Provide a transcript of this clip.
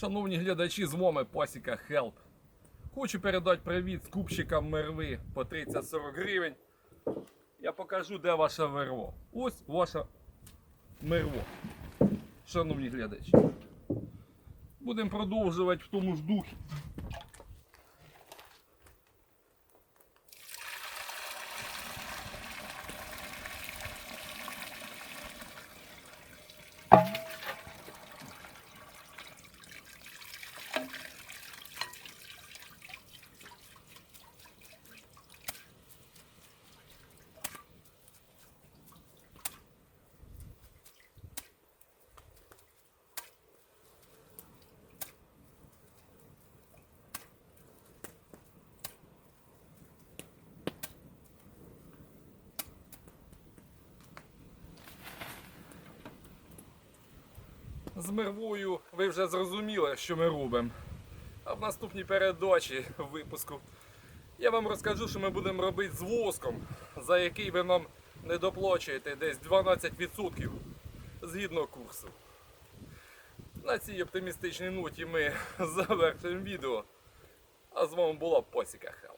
Шановні глядачі, з вами Пасіка Хелп. Хочу передати привіт скупщикам мерви по 30-40 гривень. Я покажу, де ваше верво. Ось ваше мерво. Шановні глядачі. Будемо продовжувати в тому ж духі. З мервою ви вже зрозуміли, що ми робимо. А в наступній передачі випуску я вам розкажу, що ми будемо робити з воском, за який ви нам не доплачуєте десь 12% згідно курсу. На цій оптимістичній ноті ми завершуємо відео. А з вами була Посіка Хел.